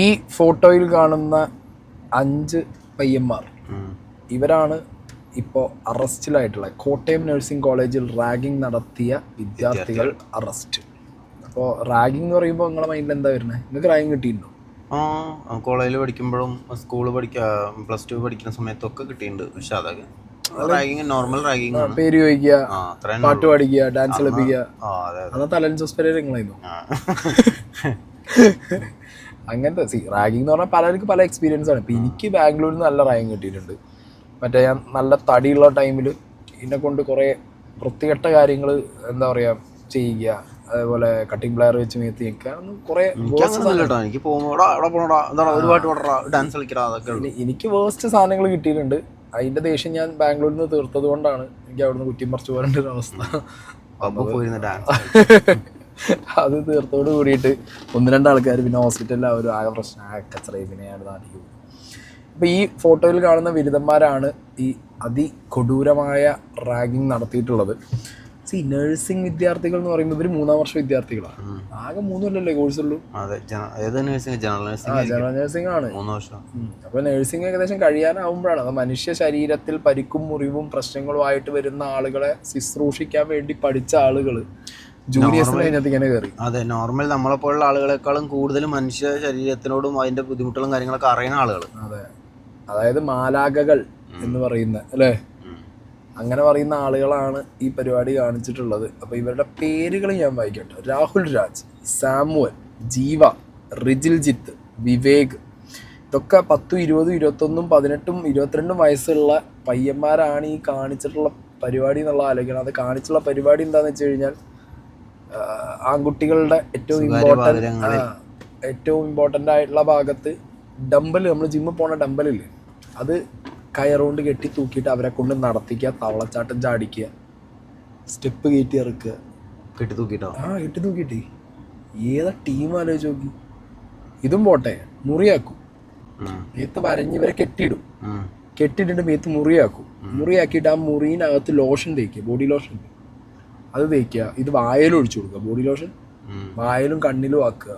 ഈ ഫോട്ടോയിൽ കാണുന്ന അഞ്ച് പയ്യന്മാർ. ഇവരാണ് ഇപ്പോൾ അറസ്റ്റിലായിട്ടുള്ള കോട്ടയം നഴ്സിംഗ് കോളേജിൽ റാഗിംഗ് നടത്തിയ വിദ്യാർത്ഥികൾ അറസ്റ്റ്. അപ്പോൾ റാഗിംഗ് എന്ന് പറയുമ്പോൾ നിങ്ങളുടെ മൈൻഡിൽ എന്താ വരുന്നത് നിങ്ങൾക്ക് റാഗിങ് കിട്ടിയിട്ടുണ്ടോ? ആ കോളേജിൽ പഠിക്കുമ്പോഴും സ്കൂൾ പഠിക്കുക പ്ലസ് ടു പഠിക്കുന്ന സമയത്തൊക്കെ കിട്ടിയിട്ടുണ്ട്. പക്ഷെ അതൊക്കെ നോർമൽ റാഗിങ് പേര് ചോദിക്കുക പാട്ട് പാടിക്കുക ഡാൻസ് കളിപ്പിക്കുക. അന്നത്തെ അലൻ ജോസ് നിങ്ങളായിരുന്നു. അങ്ങനത്തെ സി റാഗിങ് എന്ന് പറഞ്ഞാൽ പലർക്കും പല എക്സ്പീരിയൻസ് ആണ്. ഇപ്പം എനിക്ക് ബാംഗ്ലൂരിൽ നിന്ന് നല്ല റാഗിങ് കിട്ടിയിട്ടുണ്ട്. മറ്റേ ഞാൻ നല്ല തടിയുള്ള ടൈമിൽ എന്നെ കൊണ്ട് കുറേ വൃത്തികെട്ട കാര്യങ്ങൾ എന്താ പറയുക ചെയ്യുക. അതേപോലെ കട്ടിംഗ് പ്ലെയർ വെച്ച് മേത്തി നിൽക്കുക എനിക്ക് വേസ്റ്റ് സാധനങ്ങൾ കിട്ടിയിട്ടുണ്ട്. അതിന്റെ ദേഷ്യം ഞാൻ ബാംഗ്ലൂരിൽ നിന്ന് തീർത്തത് കൊണ്ടാണ് എനിക്ക് അവിടുന്ന് കുറ്റിയും പറിച്ചു പോരേണ്ട ഒരു അവസ്ഥ. അത് തീർത്തോട് കൂടിയിട്ട് ഒന്ന് രണ്ട് ആൾക്കാർ പിന്നെ ഹോസ്പിറ്റലിൽ അവർ ആകെ പ്രശ്നം. ആകെ കച്ചറയും പിന്നെ അയാൾ നാട്ടിക്കും അപ്പോൾ ഈ ഫോട്ടോയിൽ കാണുന്ന ബിരുദന്മാരാണ് ഈ അതികൊടൂരമായ റാഗിങ് നടത്തിയിട്ടുള്ളത്. ഈ നഴ്സിംഗ് വിദ്യാർത്ഥികൾ എന്ന് പറയുമ്പോൾ ഇവർ മൂന്നാം വർഷ വിദ്യാർത്ഥികളാണ്. ആകെ മൂന്നല്ലേ കോഴ്സ് ഉള്ളൂ ജനറൽ നഴ്സിംഗ് ആണ്. അപ്പൊ വർഷം. അപ്പോൾ നഴ്സിംഗ് ഏകദേശം കഴിയാനാവുമ്പോഴാണ്. അത് മനുഷ്യ ശരീരത്തിൽ പരിക്കും മുറിവും പ്രശ്നങ്ങളുമായിട്ട് വരുന്ന ആളുകളെ ശുശ്രൂഷിക്കാൻ വേണ്ടി പഠിച്ച ആളുകൾ ജൂനിയേഴ്സിന് അതിനകത്ത് ഇങ്ങനെ കയറി അതെ നോർമൽ നമ്മളെ പോലുള്ള ആളുകളെക്കാളും കൂടുതൽ മനുഷ്യ ശരീരത്തിനോടും അതിന്റെ ബുദ്ധിമുട്ടുകളും കാര്യങ്ങളൊക്കെ അറിയുന്ന ആളുകൾ അതെ. അതായത് മാലാകകൾ എന്ന് പറയുന്ന അല്ലേ? അങ്ങനെ പറയുന്ന ആളുകളാണ് ഈ പരിപാടി കാണിച്ചിട്ടുള്ളത്. അപ്പോൾ ഇവരുടെ പേരുകൾ ഞാൻ വായിക്കട്ടെ. രാഹുൽ രാജ് സാമുവൽ ജീവ റിജിൽ ജിത്ത് വിവേക്. ഇതൊക്കെ പത്തും ഇരുപതും ഇരുപത്തൊന്നും പതിനെട്ടും ഇരുപത്തിരണ്ടും വയസ്സുള്ള പയ്യന്മാരാണ് ഈ കാണിച്ചിട്ടുള്ള പരിപാടി എന്നുള്ള ആലോചിക്കണം അത് കാണിച്ചുള്ള പരിപാടി എന്താണെന്ന് വെച്ച് കഴിഞ്ഞാൽ ആൺകുട്ടികളുടെ ഏറ്റവും ഇമ്പോർട്ടന്റ് ഏറ്റവും ഇമ്പോർട്ടന്റ് ആയിട്ടുള്ള ഭാഗത്ത് ഡമ്പൽ നമ്മൾ ജിമ്മിൽ പോണ ഡമ്പലില്ലേ അത് കയറുകൊണ്ട് കെട്ടി തൂക്കിയിട്ട് അവരെ കൊണ്ട് നടത്തിക്കുക തവളച്ചാട്ടം ചാടിക്കുക സ്റ്റെപ്പ് കയറ്റി ഇറക്കുക. കെട്ടി തൂക്കിട്ടോ? ആ കെട്ടി തൂക്കിയിട്ട്. ഏതാ ടീം ആലോചിച്ച് നോക്കി. ഇതും പോട്ടെ മുറിയാക്കും. മേത്ത് വരഞ്ഞ് ഇവരെ കെട്ടിയിടും. കെട്ടിയിട്ടിട്ട് മേത്ത് മുറിയാക്കും. മുറിയാക്കിയിട്ട് ആ മുറിയിനകത്ത് ലോഷൻ തേക്കുക ബോഡി ലോഷൻ അത് തേക്കുക. ഇത് വായലും ഒഴിച്ചു കൊടുക്കുക. ബോഡി ലോഷൻ വായലും കണ്ണിലും ആക്കുക.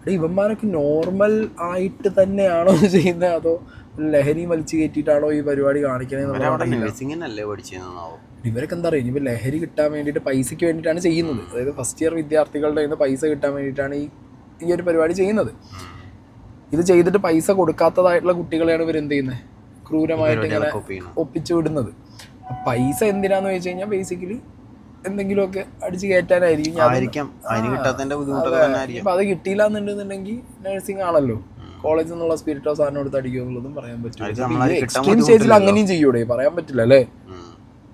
എടാ ഇവന്മാരൊക്കെ നോർമൽ ആയിട്ട് തന്നെയാണോ ചെയ്യുന്നത്? അതോ ലഹരി വലിച്ചു കയറ്റിയിട്ടാണോ ഈ പരിപാടി കാണിക്കണേന്ന് അവിടെ നഴ്സിംഗിനല്ലേ പഠിച്ചിരുന്നാവും ഇവരൊക്കെ എന്താ പറയുക? ഇനിയിപ്പോൾ ലഹരി കിട്ടാൻ വേണ്ടിയിട്ട് പൈസയ്ക്ക് വേണ്ടിയിട്ടാണ് ചെയ്യുന്നത്. അതായത് ഫസ്റ്റ് ഇയർ വിദ്യാർത്ഥികളുടെ കയ്യിൽ നിന്ന് പൈസ കിട്ടാൻ വേണ്ടിയിട്ടാണ് ഈ ഈ ഒരു പരിപാടി ചെയ്യുന്നത്. ഇത് ചെയ്തിട്ട് പൈസ കൊടുക്കാത്തതായിട്ടുള്ള കുട്ടികളെയാണ് ഇവർ എന്ത് ചെയ്യുന്നത്? ക്രൂരമായിട്ട് ഇങ്ങനെ ഒപ്പിച്ചു വിടുന്നത്. പൈസ എന്തിനാന്ന് വെച്ച് കഴിഞ്ഞാൽ ബേസിക്കലി എന്തെങ്കിലുമൊക്കെ അടിച്ച് കയറ്റാനായിരിക്കും ഞാൻ ആയിരിക്കാം. അതിന് കിട്ടാത്തതിന്റെ ബുദ്ധിമുട്ടൊക്കെ തന്നെ ആയിരിക്കും. ഇപ്പൊ അത് കിട്ടിയില്ല എന്നുണ്ടെന്നുണ്ടെങ്കിൽ നഴ്സിംഗ് ആണല്ലോ കോളേജിൽ നിന്നുള്ള സ്പിരിറ്റോ സാധനം എടുത്ത് അടിക്കുക എന്നുള്ളതും പറയാൻ പറ്റും. പറ്റില്ല എക്സ്ട്രീം സ്റ്റേജിൽ അങ്ങനെയും ചെയ്യൂടെ? പറയാൻ പറ്റില്ല അല്ലേ.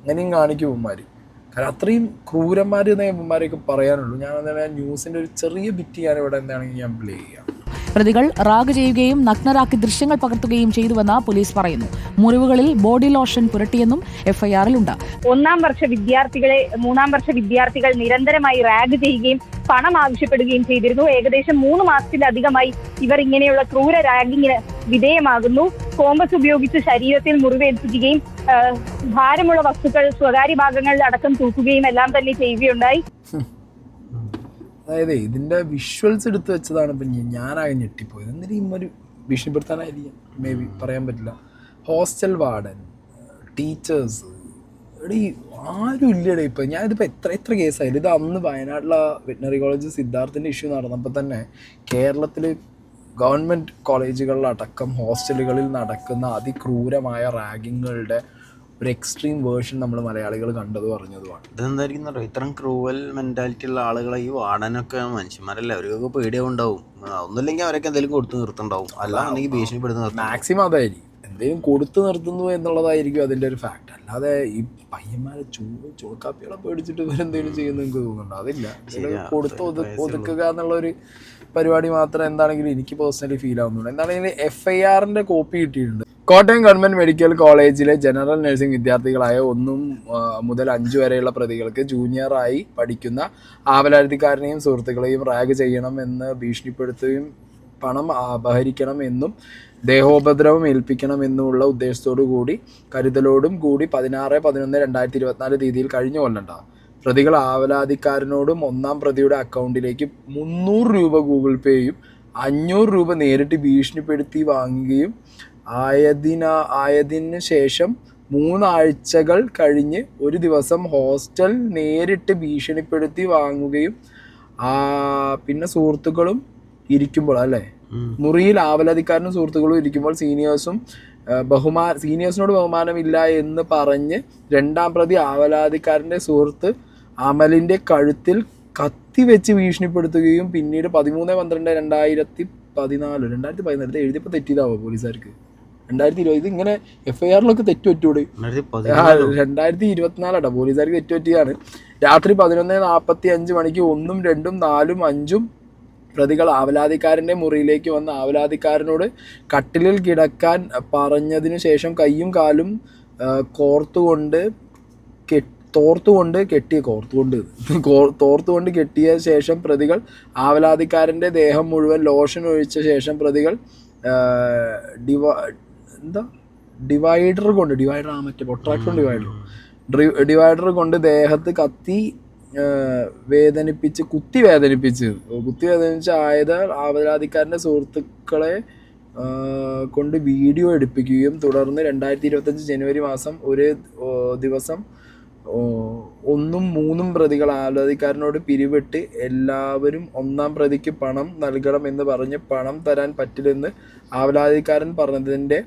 അങ്ങനെയും കാണിക്കും ഇവന്മാര്. കാരണം അത്രയും ക്രൂരന്മാർ എന്നേ ഇവന്മാരെയൊക്കെ പറയാനുള്ളൂ. ഞാൻ അതാണ് ന്യൂസിന്റെ ഒരു ചെറിയ ബിറ്റ് ഞാൻ ഇവിടെ എന്താണെങ്കിൽ ഞാൻ പ്ലേ ചെയ്യാം. പ്രതികൾ റാഗ് ചെയ്യുകയും നഗ്നരാക്കി ദൃശ്യങ്ങൾ പകർത്തുകയും ചെയ്തുവെന്ന് പോലീസ് പറയുന്നു. മുറിവുകളിൽ ബോഡി ലോഷൻ പുരട്ടിയെന്നും എഫ്ഐആറിലുണ്ട്. ഒന്നാം വർഷ വിദ്യാർത്ഥികളെ മൂന്നാം വർഷ വിദ്യാർത്ഥികൾ നിരന്തരമായി റാഗ് ചെയ്യുകയും പണം ആവശ്യപ്പെടുകയും ചെയ്തിരുന്നു. ഏകദേശം മൂന്ന് മാസത്തിലധികമായി ഇവർ ഇങ്ങനെയുള്ള ക്രൂര റാഗിങ്ങിന് വിധേയമാകുന്നു. കോമ്പസ് ഉപയോഗിച്ച് ശരീരത്തിൽ മുറിവേൽപ്പിക്കുകയും ഭാരമുള്ള വസ്തുക്കൾ സ്വകാര്യ ഭാഗങ്ങളിൽ അടക്കം തൂക്കുകയും എല്ലാം തന്നെ ചെയ്യുകയുണ്ടായി. അതായത് ഇതിന്റെ വിഷ്വൽസ് എടുത്ത് വെച്ചതാണ് ഇപ്പം ഞാനാകെ ഞെട്ടിപ്പോയത്. എന്നിട്ട് ഇമ്മൊരു ഭീഷണിപ്പെടുത്താനായിരിക്കും. മേ ബി പറയാൻ പറ്റില്ല. ഹോസ്റ്റൽ വാർഡൻ ടീച്ചേഴ്സ് എടി ആരും ഇല്ലടേ ഇപ്പം. ഞാനിതിപ്പോൾ എത്ര എത്ര കേസായാലും ഇത് അന്ന് വയനാട്ടിലെ വെറ്റിനറി കോളേജ് സിദ്ധാർത്ഥിന്റെ ഇഷ്യൂ നടന്നപ്പോൾ തന്നെ കേരളത്തിൽ ഗവൺമെന്റ് കോളേജുകളിലടക്കം ഹോസ്റ്റലുകളിൽ നടക്കുന്ന അതിക്രൂരമായ റാഗിങ്ങുകളുടെ ഒരു എക്സ്ട്രീം വേർഷൻ നമ്മൾ മലയാളികൾ കണ്ടത് പറഞ്ഞതുമാണ് ഇതെന്തായിരിക്കും പറയുക ഇത്രയും ക്രൂവൽ മെന്റാലിറ്റി ഉള്ള ആളുകളെ ഈ വാടാനൊക്കെ മനുഷ്യന്മാരല്ലേ? അവർക്കൊക്കെ പേടിയുണ്ടാവും ഒന്നുമില്ലെങ്കിൽ അവരൊക്കെ എന്തെങ്കിലും കൊടുത്തു നിർത്തുണ്ടാവും. അല്ലാന്നുണ്ടെങ്കിൽ ഭീഷണിപ്പെടുത്ത് നിർത്തും മാക്സിമം അതായിരിക്കും. എന്തെങ്കിലും കൊടുത്തു നിർത്തുന്നു എന്നുള്ളതായിരിക്കും അതിന്റെ ഒരു ഫാക്ട് അല്ലാതെ ഈ പയ്യന്മാരെ ചൂ ചുവക്കാപ്പികളെ പേടിച്ചിട്ട് ഇവരെന്തെങ്കിലും ചെയ്യുന്നു എനിക്ക് തോന്നുന്നുണ്ട്. അതില്ല. കൊടുത്തു കൊടുത്ത് ഒതുക്കുക എന്നുള്ള ഒരു പരിപാടി മാത്രം എന്താണെങ്കിലും എനിക്ക് പേഴ്സണലി ഫീൽ ആവുന്നുണ്ട് എന്താണെങ്കിലും എഫ് ഐ ആറിന്റെ കോപ്പി കിട്ടിയിട്ടുണ്ട്. കോട്ടയം ഗവൺമെന്റ് മെഡിക്കൽ കോളേജിലെ ജനറൽ നഴ്സിംഗ് വിദ്യാർത്ഥികളായ ഒന്നും മുതൽ അഞ്ചു വരെയുള്ള പ്രതികൾക്ക് ജൂനിയറായി പഠിക്കുന്ന ആവലാതിക്കാരനെയും സുഹൃത്തുക്കളെയും റാഗ് ചെയ്യണം എന്ന് ഭീഷണിപ്പെടുത്തുകയും പണം അപഹരിക്കണം എന്നും ദേഹോപദ്രവം ഏൽപ്പിക്കണം എന്നുമുള്ള ഉദ്ദേശത്തോടു കൂടി കരുതലോടും കൂടി പതിനാറ് പതിനൊന്ന് രണ്ടായിരത്തി ഇരുപത്തിനാല് തീയതിയിൽ കഴിഞ്ഞ കൊല്ലണ്ട പ്രതികൾ ആവലാതിക്കാരനോടും ഒന്നാം പ്രതിയുടെ അക്കൗണ്ടിലേക്ക് മുന്നൂറ് രൂപ ഗൂഗിൾ പേയും അഞ്ഞൂറ് രൂപ നേരിട്ട് ഭീഷണിപ്പെടുത്തി വാങ്ങുകയും ആയതിന ആയതിന് ശേഷം മൂന്നാഴ്ചകൾ കഴിഞ്ഞ് ഒരു ദിവസം ഹോസ്റ്റൽ നേരിട്ട് ഭീഷണിപ്പെടുത്തി വാങ്ങുകയും ആ, പിന്നെ സുഹൃത്തുക്കളും ഇരിക്കുമ്പോൾ അല്ലേ? മുറിയിൽ ആവലാതിക്കാരനും സുഹൃത്തുക്കളും ഇരിക്കുമ്പോൾ സീനിയേഴ്സും ബഹുമാ സീനിയേഴ്സിനോട് ബഹുമാനമില്ല എന്ന് പറഞ്ഞ് രണ്ടാം പ്രതി ആവലാതിക്കാരന്റെ സുഹൃത്ത് അമലിന്റെ കഴുത്തിൽ കത്തി വെച്ച് ഭീഷണിപ്പെടുത്തുകയും പിന്നീട് പതിമൂന്ന് പന്ത്രണ്ട് രണ്ടായിരത്തി പതിനാല് രണ്ടായിരത്തി പതിനാല് എഴുതിയപ്പോൾ തെറ്റിയതാവോ പോലീസുകാർക്ക്? രണ്ടായിരത്തി ഇരുപത് ഇത് ഇങ്ങനെ എഫ് ഐ ആറിലൊക്കെ തെറ്റ് പറ്റൂടെ രണ്ടായിരത്തി ഇരുപത്തിനാലാട്ടോ പോലീസുകാർക്ക് തെറ്റുപറ്റിയാണ് രാത്രി പതിനൊന്ന് നാൽപ്പത്തി അഞ്ച് മണിക്ക് ഒന്നും രണ്ടും നാലും അഞ്ചും പ്രതികൾ ആവലാതിക്കാരന്റെ മുറിയിലേക്ക് വന്ന് ആവലാതിക്കാരനോട് കട്ടിലിൽ കിടക്കാൻ പറഞ്ഞതിനു ശേഷം കൈയും കാലും കോർത്തുകൊണ്ട് തോർത്തുകൊണ്ട് കെട്ടിയ കോർത്തുകൊണ്ട് തോർത്തുകൊണ്ട് കെട്ടിയ ശേഷം പ്രതികൾ ആവലാതിക്കാരന്റെ ദേഹം മുഴുവൻ ലോഷൻ ഒഴിച്ച ശേഷം പ്രതികൾ ഡിവ എന്താ? ഡിവൈഡർ കൊണ്ട് ഡിവൈഡർ ആ മറ്റേ പൊട്രാക്ഷൻ ഡിവൈഡർ ഡിവൈഡർ കൊണ്ട് ദേഹത്ത് കത്തി വേദനിപ്പിച്ച് കുത്തി വേദനിപ്പിച്ച്. കുത്തി വേദനിപ്പിച്ച് ആയത് ആവരാധിക്കാരന്റെ സുഹൃത്തുക്കളെ കൊണ്ട് വീഡിയോ എടുപ്പിക്കുകയും തുടർന്ന് രണ്ടായിരത്തി ഇരുപത്തഞ്ച് ജനുവരി മാസം ഒരു ദിവസം ഒന്നും മൂന്നും പ്രതികൾ ആവലാതിക്കാരനോട് പിരിവിട്ട് എല്ലാവരും ഒന്നാം പ്രതിക്ക് പണം നൽകണം എന്ന് പറഞ്ഞ് പണം തരാൻ പറ്റില്ലെന്ന് ആവലാതിക്കാരൻ പറഞ്ഞതിന്റെ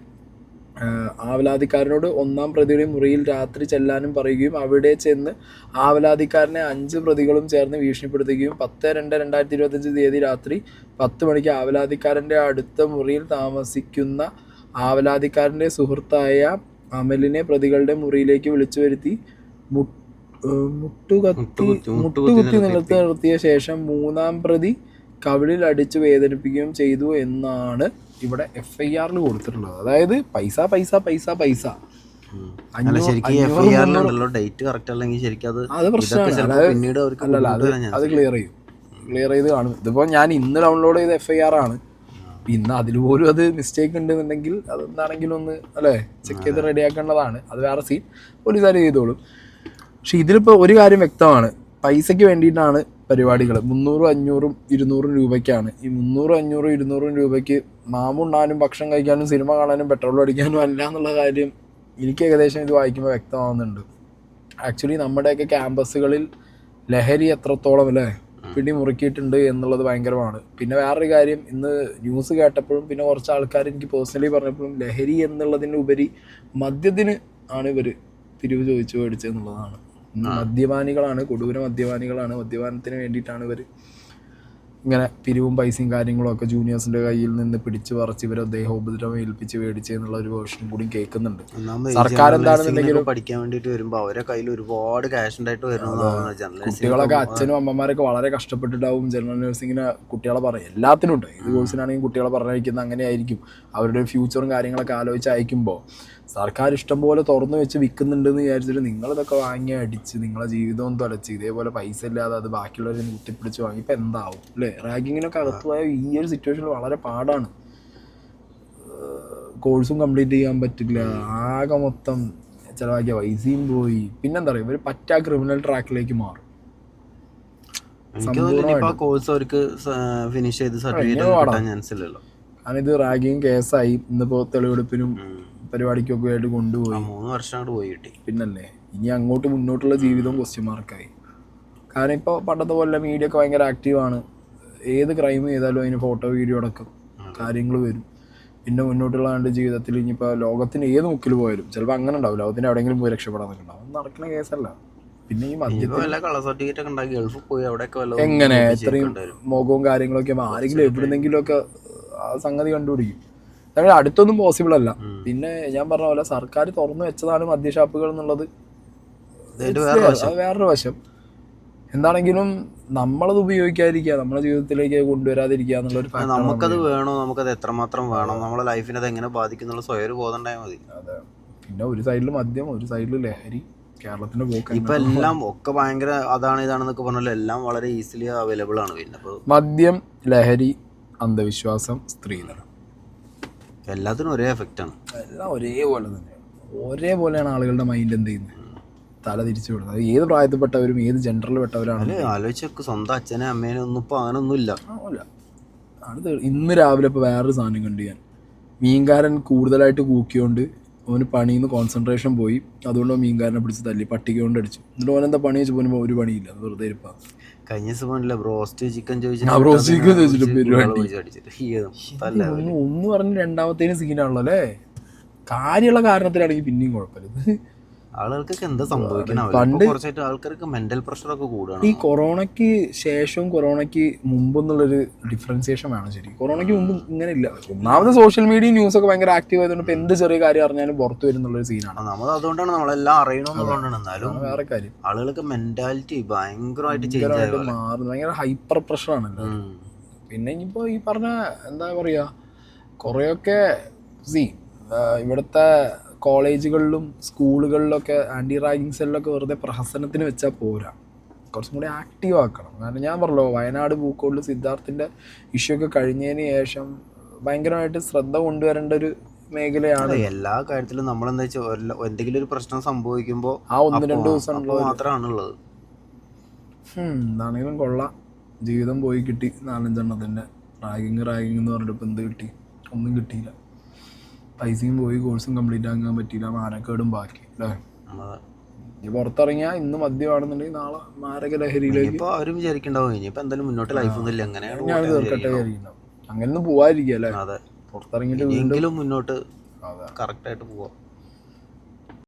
ആവലാതിക്കാരനോട് ഒന്നാം പ്രതിയുടെ മുറിയിൽ രാത്രി ചെല്ലാനും പറയുകയും അവിടെ ചെന്ന് ആവലാതിക്കാരനെ അഞ്ച് പ്രതികളും ചേർന്ന് ഭീഷണിപ്പെടുത്തുകയും പത്ത് രണ്ട് രണ്ടായിരത്തി ഇരുപത്തഞ്ച് തീയതി രാത്രി പത്ത് മണിക്ക് ആവലാതിക്കാരന്റെ അടുത്ത മുറിയിൽ താമസിക്കുന്ന ആവലാതിക്കാരന്റെ സുഹൃത്തായ അമലിനെ പ്രതികളുടെ മുറിയിലേക്ക് വിളിച്ചു വരുത്തി മുട്ടുകത്തി മുട്ടുകുത്തി- നിലത്ത് നിർത്തിയ ശേഷം മൂന്നാം പ്രതി കവിളിൽ അടിച്ചു വേദനിപ്പിക്കുകയും ചെയ്തു എന്നാണ് ഇവിടെ എഫ് ഐ ആറിന് കൊടുത്തിട്ടുള്ളത്. അതായത് പൈസ പൈസ പൈസ പൈസ. അല്ല അഞ്ഞൂറ്- ശരിക്കും എഫ് ഐ ആറിലുണ്ടല്ലോ ഡേറ്റ് കറക്റ്റ് അല്ലെങ്കിൽ ശരിക്കും അത് അത് പ്രശ്നമാണ് പിന്നീട് അല്ലല്ല അത് അത് ക്ലിയർ ചെയ്യും. ക്ലിയർ ചെയ്ത് കാണും. ഇതിപ്പോൾ ഞാൻ ഇന്ന് ഡൗൺലോഡ് ചെയ്ത എഫ് ഐ ആർ ആണ്. ഇന്ന് അതിൽ പോലും അത് മിസ്റ്റേക്ക് ഉണ്ട് ഉണ്ടെന്നുണ്ടെങ്കിൽ അതെന്താണെങ്കിലും ഒന്ന് അല്ലേ ചെക്ക് ചെയ്ത് റെഡിയാക്കേണ്ടതാണ്. അത് വേറെ സീൻ പോലീസുകാർ ചെയ്തോളും. പക്ഷെ ഇതിലിപ്പോൾ ഒരു കാര്യം വ്യക്തമാണ്. പൈസയ്ക്ക് വേണ്ടിയിട്ടാണ് പരിപാടികൾ മുന്നൂറും അഞ്ഞൂറും ഇരുന്നൂറും രൂപയ്ക്കാണ്. ഈ മുന്നൂറും അഞ്ഞൂറും ഇരുന്നൂറും രൂപയ്ക്ക് മാമുണ്ണാനും ഭക്ഷണം കഴിക്കാനും സിനിമ കാണാനും പെട്രോൾ അടിക്കാനും അല്ല എന്നുള്ള കാര്യം എനിക്ക് ഏകദേശം ഇത് വായിക്കുമ്പോൾ വ്യക്തമാവുന്നുണ്ട്. ആക്ച്വലി നമ്മുടെയൊക്കെ ക്യാമ്പസുകളിൽ ലഹരി എത്രത്തോളം അല്ലേ പിടി മുറുക്കിയിട്ടുണ്ട് എന്നുള്ളത് ഭയങ്കരമാണ്. പിന്നെ വേറൊരു കാര്യം ഇന്ന് ന്യൂസ് കേട്ടപ്പോഴും പിന്നെ കുറച്ച് ആൾക്കാർ എനിക്ക് പേഴ്സണലി പറഞ്ഞപ്പോഴും ലഹരി എന്നുള്ളതിന് ഉപരി മദ്യത്തിന് ആണ് ഇവർ തിരിവ് ചോദിച്ചു മേടിച്ചത് എന്നുള്ളതാണ്. മദ്യപാനികളാണ് കൊടൂര മദ്യപാനികളാണ് മദ്യപാനത്തിന് വേണ്ടിയിട്ടാണ് ഇവർ ഇങ്ങനെ പിരിവും പൈസയും കാര്യങ്ങളും ഒക്കെ ജൂനിയേഴ്സിന്റെ കയ്യിൽ നിന്ന് പിടിച്ചു പറിച്ച് ഇവരെ ദേഹോപദ്രവം ഏൽപ്പിച്ച് മേടിച്ച് എന്നുള്ള ഒരു വേർഷനും കൂടി കേൾക്കുന്നുണ്ട്. സർക്കാർ എന്താണെന്നുണ്ടെങ്കിലും പഠിക്കാൻ വേണ്ടിയിട്ട് വരുമ്പോൾ അവരെ കയ്യിൽ ഒരുപാട് ക്യാഷ് ഉണ്ടായിട്ട് കുട്ടികളൊക്കെ അച്ഛനും അമ്മമാരൊക്കെ വളരെ കഷ്ടപ്പെട്ടിട്ടാവും ജനറൽ നഴ്സിങ്ങിന് കുട്ടികളെ പറയും എല്ലാത്തിനും ഉണ്ട്. ഏത് കോഴ്സിനാണെങ്കിലും കുട്ടികളെ പറഞ്ഞയക്കുന്നത് അങ്ങനെയായിരിക്കും. അവരുടെ ഫ്യൂച്ചറും കാര്യങ്ങളൊക്കെ ആലോചിച്ച് അയക്കുമ്പോൾ സർക്കാർ ഇഷ്ടം പോലെ തുറന്നു വെച്ച് വിൽക്കുന്നുണ്ടെന്ന് വിചാരിച്ചിട്ട് നിങ്ങളിതൊക്കെ വാങ്ങി അടിച്ച് നിങ്ങളെ ജീവിതം തുലച്ച് ഇതേപോലെ പൈസ ഇല്ലാതെ അത് ബാക്കിയുള്ളവരെ കുത്തിപ്പിടിച്ച് വാങ്ങി ഇപ്പം എന്താവും? അല്ലേ? റാഗിങ്ങിനൊക്കെ അകത്തുപോയ ഈ ഒരു സിറ്റുവേഷനിൽ വളരെ പാടാണ്. കോഴ്സും കംപ്ലീറ്റ് ചെയ്യാൻ പറ്റില്ല. ആകെ മൊത്തം ചിലവാക്കിയ പൈസയും പോയി. പിന്നെന്താ പറയുക? ഇവർ പറ്റാ ക്രിമിനൽ ട്രാക്കിലേക്ക് മാറും. കോഴ്സ് അവർക്ക് ഫിനിഷ് ചെയ്ത് സർട്ടിഫിക്കറ്റ് കാരണം ഇത് റാഗിങ് കേസായി ഇന്നിപ്പോ തെളിവെടുപ്പിനും പരിപാടിക്കൊക്കെ ആയിട്ട് കൊണ്ടുപോയി മൂന്ന് വർഷം അങ്ങോട്ട് പോയി കിട്ടി. പിന്നല്ലേ ഇനി അങ്ങോട്ട് മുന്നോട്ടുള്ള ജീവിതം ക്വസ്റ്റ്യൻ മാർക്കായി കാരണം ഇപ്പോൾ പണ്ടത്തെ പോലെ മീഡിയ ഒക്കെ ഭയങ്കര ആക്റ്റീവാണ് ഏത് ക്രൈം ചെയ്താലും അതിന് ഫോട്ടോ വീഡിയോ അടക്കം കാര്യങ്ങൾ വരും. പിന്നെ മുന്നോട്ടുള്ള ആണ്ട് ജീവിതത്തിൽ ഇനിയിപ്പോൾ ലോകത്തിന് ഏത് മുക്കിൽ പോയാലും ചിലപ്പോൾ അങ്ങനെ ഉണ്ടാവും ലോകത്തിന് എവിടെയെങ്കിലും പോയി രക്ഷപ്പെടാൻ നിൽക്കണ്ടാവും അത് നടക്കുന്ന കേസല്ല പിന്നെ ഈ മദ്യത്തിൽ എങ്ങനെ? ഇത്രയും മുഖവും കാര്യങ്ങളൊക്കെ ആരെങ്കിലും എവിടെന്നെങ്കിലും ഒക്കെ ആ സംഗതി കണ്ടുപിടിക്കും. അടുത്തൊന്നും പോസിബിൾ അല്ല. പിന്നെ ഞാൻ പറഞ്ഞ പോലെ സർക്കാർ തുറന്നു വെച്ചതാണ് മദ്യഷാപ്പുകൾ എന്നുള്ളത്. വേറൊരു വശം. എന്താണെങ്കിലും നമ്മളത് ഉപയോഗിക്കാതിരിക്കുക നമ്മുടെ ജീവിതത്തിലേക്ക് കൊണ്ടുവരാതിരിക്കുക എന്നുള്ളൊരു നമുക്കത് വേണോ? നമുക്കത് എത്രമാത്രം വേണം? നമ്മളെ ലൈഫിനെ അത് എങ്ങനെ ബാധിക്കും സ്വയം ഒരു മതി. അതെ. പിന്നെ ഒരു സൈഡിൽ മദ്യം ഒരു സൈഡിൽ ലഹരി കേരളത്തിന്റെ പോക്ക് ഇപ്പൊ എല്ലാം ഒക്കെ ഭയങ്കര അതാണ് ഇതാണെന്നൊക്കെ പറഞ്ഞാലും എല്ലാം വളരെ ഈസിലി അവൈലബിൾ ആണ്. പിന്നെ മദ്യം ലഹരി അന്ധവിശ്വാസം സ്ത്രീധനം. എല്ലാത്തിനും ഒരേ എഫക്റ്റ് ആണ്. എല്ലാം ഒരേപോലെ തന്നെ. ഒരേപോലെയാണ് ആളുകളുടെ മൈൻഡ് എന്ത് ചെയ്യുന്നത് തല തിരിച്ചു വിടുന്നത് ഏത് പ്രായത്തിൽപ്പെട്ടവരും ഏത് ജെൻഡറിൽ പെട്ടവരാണ് ആലോചിച്ചൊക്കെ സ്വന്തം അച്ഛനെ അമ്മേനെ ഒന്നും ഇപ്പൊ അങ്ങനെ ഒന്നും ഇല്ല ആവില്ല ആണ് തേ- ഇന്ന് രാവിലെ ഇപ്പോൾ വേറൊരു സാധനം കണ്ടു ഞാൻ. മീൻകാരൻ കൂടുതലായിട്ട് കൂക്കിയോണ്ട് അവന് പണിയിൽ നിന്ന് കോൺസെൻട്രേഷൻ പോയി. അതുകൊണ്ട് മീൻകാരനെ പിടിച്ച് തല്ലി പട്ടിക കൊണ്ട് അടിച്ചു. എന്നിട്ട് ഓനെന്താ എന്താ പണി വെച്ച് പോകുമ്പോൾ ഒരു പണിയില്ല വെറുതെ ഇരിപ്പാ. കഴിഞ്ഞ ദിവസം പറഞ്ഞില്ല ബ്രോസ്റ്റ് ചിക്കൻ ആ, ബ്രോസ്റ്റ് ചിക്കൻ ചോദിച്ചിട്ട് പരിപാടി. ചോദിച്ചിട്ട് ഒന്ന് പറഞ്ഞ് രണ്ടാമത്തേന് സീനാണല്ലോ അല്ലേ? കാര്യമുള്ള കാരണത്തിലാണെങ്കിൽ പിന്നെയും കുഴപ്പമില്ല. ആളുകൾക്കൊക്കെ എന്താ സംഭവിക്കണം കുറച്ചായിട്ട് ആൾക്കാർക്ക് മെന്റൽ പ്രഷറൊക്കെ ഈ കൂടുകയാണ് കൊറോണയ്ക്ക് ശേഷവും കൊറോണയ്ക്ക് മുമ്പ് എന്നുള്ളൊരു ഡിഫറൻസിയേഷൻ വേണം ശരി കൊറോണയ്ക്ക് മുമ്പ് ഇങ്ങനെ ഇല്ല ഒന്നാമത് സോഷ്യൽ മീഡിയ ന്യൂസ് ഒക്കെ ഭയങ്കര ആക്റ്റീവ് ആയതുകൊണ്ട് ഇപ്പൊ എന്ത് ചെറിയ കാര്യം അറിഞ്ഞാലും പുറത്തു വരുന്നുള്ളൊരു സീനാണ് നമ്മൾ അതുകൊണ്ടാണ് നമ്മളെല്ലാം അറിയണമെന്നുള്ളതുകൊണ്ടാണ് എന്നാലും വേറെ കാര്യം. ആളുകൾക്ക് മെന്റാലിറ്റി ഭയങ്കരമായിട്ട് ചേഞ്ച് മാറുന്നു. ഭയങ്കര ഹൈപ്പർ പ്രഷറാണ്. പിന്നെ ഇനിയിപ്പോൾ ഈ പറഞ്ഞ എന്താ പറയാ കുറേയൊക്കെ സി ഇവിടുത്തെ കോളേജുകളിലും സ്കൂളുകളിലൊക്കെ ആന്റി റാഗിങ് സെല്ലൊക്കെ വെറുതെ പ്രഹസനത്തിന് വെച്ചാൽ പോരാ. കുറച്ചും കൂടി ആക്റ്റീവ് ആക്കണം. കാരണം ഞാൻ പറഞ്ഞല്ലോ വയനാട് പൂക്കോട് സിദ്ധാർത്ഥിന്റെ ഇഷ്യൂ ഒക്കെ കഴിഞ്ഞതിന് ശേഷം ഭയങ്കരമായിട്ട് ശ്രദ്ധ കൊണ്ടുവരേണ്ട ഒരു മേഖലയാണ്. എല്ലാ കാര്യത്തിലും നമ്മൾ എന്താ വെച്ചാൽ എന്തെങ്കിലും ഒരു പ്രശ്നം സംഭവിക്കുമ്പോൾ ആ ഒന്ന് രണ്ട് ദിവസം മാത്രമാണുള്ളത് എന്താണെങ്കിലും കൊള്ളാം. ജീവിതം പോയി കിട്ടി നാലഞ്ചെണ്ണത്തിന്റെ റാഗിങ് റാഗിങ് എന്ന് പറഞ്ഞിട്ട് ഇപ്പം എന്ത് കിട്ടി? ഒന്നും കിട്ടിയില്ല. പൈസയും പോയി കോഴ്സും കംപ്ലീറ്റ് ആക്കാൻ പറ്റിയില്ല മാനക്കേടും ബാക്കി അല്ലേ പുറത്തിറങ്ങിയാ ഈ പുറത്തിറങ്ങിയാൽ ഇന്ന് മദ്യമാണെന്നുണ്ടെങ്കിൽ നാളെ മാരക ലഹരിയിലേക്ക് ഇനിയിപ്പോ അവരും വിചാരിക്കണ്ടാവും ഇനിയിപ്പോ എന്തായാലും മുന്നോട്ട് ലൈഫ് ഒന്നുമില്ല അങ്ങനെ ഞാൻ തീർക്കട്ടെ വിചാരിക്കണം? അങ്ങനെയൊന്നും പോവാതിരിക്കുക അല്ലേ അതെ. പുറത്തിറങ്ങിയിട്ട് വീണ്ടും മുന്നോട്ട് അതെ. കറക്റ്റ് ആയിട്ട് പോവാം.